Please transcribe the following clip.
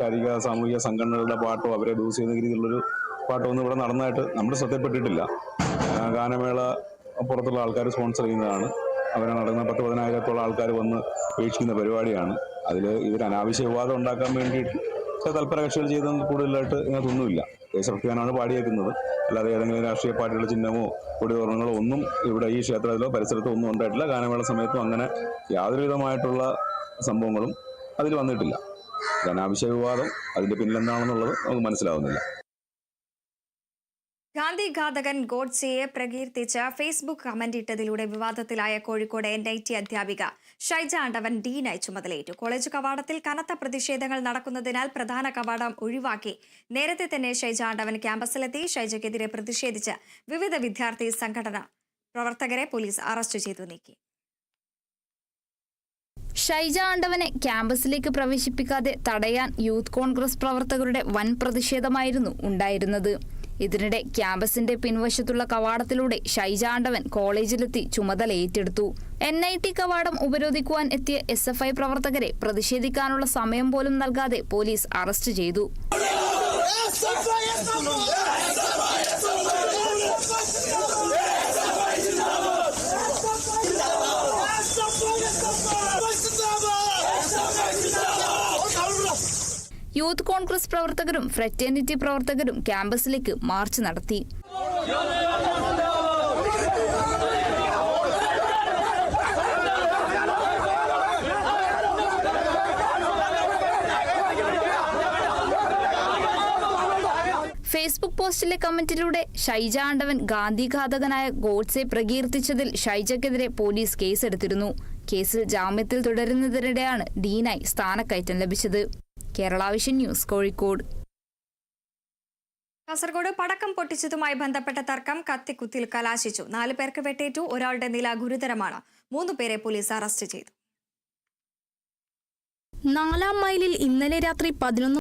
ശാരീരിക സാമൂഹിക സംഘടനകളുടെ പാട്ടോ അവരെ ഡൂസ് ചെയ്യുന്ന രീതിയിലുള്ളൊരു പാട്ടോ ഒന്നും ഇവിടെ നടന്നതായിട്ട് നമ്മുടെ ശ്രദ്ധയിൽപ്പെട്ടിട്ടില്ല. ഗാനമേള പുറത്തുള്ള ആൾക്കാർ സ്പോൺസർ ചെയ്യുന്നതാണ്. അവരെ നടക്കുന്ന പത്ത് പതിനായിരത്തോളം ആൾക്കാർ വന്ന് വീക്ഷിക്കുന്ന പരിപാടിയാണ്. അതിൽ ഇവർ അനാവശ്യ വിവാദം ഉണ്ടാക്കാൻ വേണ്ടിയിട്ട് ചില തൽപര കക്ഷികൾ ചെയ്തൊന്നും കൂടുതലായിട്ട് ഇതിനകത്തൊന്നുമില്ല. ദേശഭക്തിഗാനമാണ് പാടിയേക്കുന്നത്. അല്ലാതെ ഏതെങ്കിലും രാഷ്ട്രീയ പാർട്ടിയുടെ ചിഹ്നമോ കൊടിതോരണങ്ങളോ ഒന്നും ഇവിടെ ഈ ക്ഷേത്രത്തിലോ പരിസരത്തോ ഒന്നും ഉണ്ടായിട്ടില്ല. ഗാനമേള സമയത്തും അങ്ങനെ യാതൊരുവിധമായിട്ടുള്ള സംഭവങ്ങളും അതിൽ വന്നിട്ടില്ല. ഇത് അനാവശ്യ വിവാദം അതിന്റെ പിന്നിലെന്താണെന്നുള്ളത് നമുക്ക് മനസ്സിലാവുന്നില്ല. ഗാന്ധി ഘാതകൻ ഗോഡ്സെയെ പ്രകീർത്തിച്ച് ഫേസ്ബുക്ക് കമന്റ് ഇട്ടതിലൂടെ വിവാദത്തിലായ കോഴിക്കോട് എൻ ഐ ടി അധ്യാപിക ഷൈജ ആണ്ടവൻ ഡീനായി ചുമതലയേറ്റു. കോളേജ് കവാടത്തിൽ കനത്ത പ്രതിഷേധങ്ങൾ നടക്കുന്നതിനാൽ പ്രധാന കവാടം ഒഴിവാക്കി. നേരത്തെ തന്നെ ഷൈജ ആണ്ടവൻ ക്യാമ്പസിലെത്തി ഷൈജയ്ക്കെതിരെ പ്രതിഷേധിച്ച് വിവിധ വിദ്യാർത്ഥി സംഘടന പ്രവർത്തകരെ പോലീസ് അറസ്റ്റ് ചെയ്തു നീക്കി. ഷൈജ ആണ്ടവനെ ക്യാമ്പസിലേക്ക് പ്രവേശിപ്പിക്കാതെ തടയാൻ യൂത്ത് കോൺഗ്രസ് പ്രവർത്തകരുടെ വൻ പ്രതിഷേധമായിരുന്നു ഉണ്ടായിരുന്നത്. ഇതിനിടെ ക്യാമ്പസിന്റെ പിൻവശത്തുള്ള കവാടത്തിലൂടെ ഷൈജ ആണ്ടവൻ കോളേജിലെത്തി ചുമതല ഏറ്റെടുത്തു. എൻ ഐ ടി കവാടം ഉപരോധിക്കുവാൻ എത്തിയ എസ് എഫ് ഐ പ്രവർത്തകരെ പ്രതിഷേധിക്കാനുള്ള സമയം പോലും നൽകാതെ പോലീസ് അറസ്റ്റ് ചെയ്തു. യൂത്ത് കോൺഗ്രസ് പ്രവർത്തകരും ഫ്രറ്റേണിറ്റി പ്രവർത്തകരും ക്യാമ്പസിലേക്ക് മാർച്ച് നടത്തി. ഫേസ്ബുക്ക് പോസ്റ്റിലെ കമന്റിലൂടെ ഷൈജ ആണ്ടവൻ ഗാന്ധിഘാതകനായ ഗോഡ്സെ പ്രകീർത്തിച്ചതിൽ ഷൈജക്കെതിരെ പോലീസ് കേസെടുത്തിരുന്നു. കേസിൽ ജാമ്യത്തിൽ തുടരുന്നതിനിടെയാണ് ഡീനായി സ്ഥാനക്കയറ്റം ലഭിച്ചത്. Kerala vision news Kozhikode. Kasaragod പടക്കം പൊട്ടിച്ചതുമായി ബന്ധപ്പെട്ട തർക്കം കത്തിക്കുത്തിൽ കലാശിച്ചു. നാല് പേർക്ക് വെട്ടേറ്റു ഒരാളുടെ നില ഗുരുതരമാണ്. മൂന്ന് പേരെ പോലീസ് അറസ്റ്റ് ചെയ്തു. നാലാം മൈലിൽ ഇന്നലെ രാത്രി പതിനൊന്ന്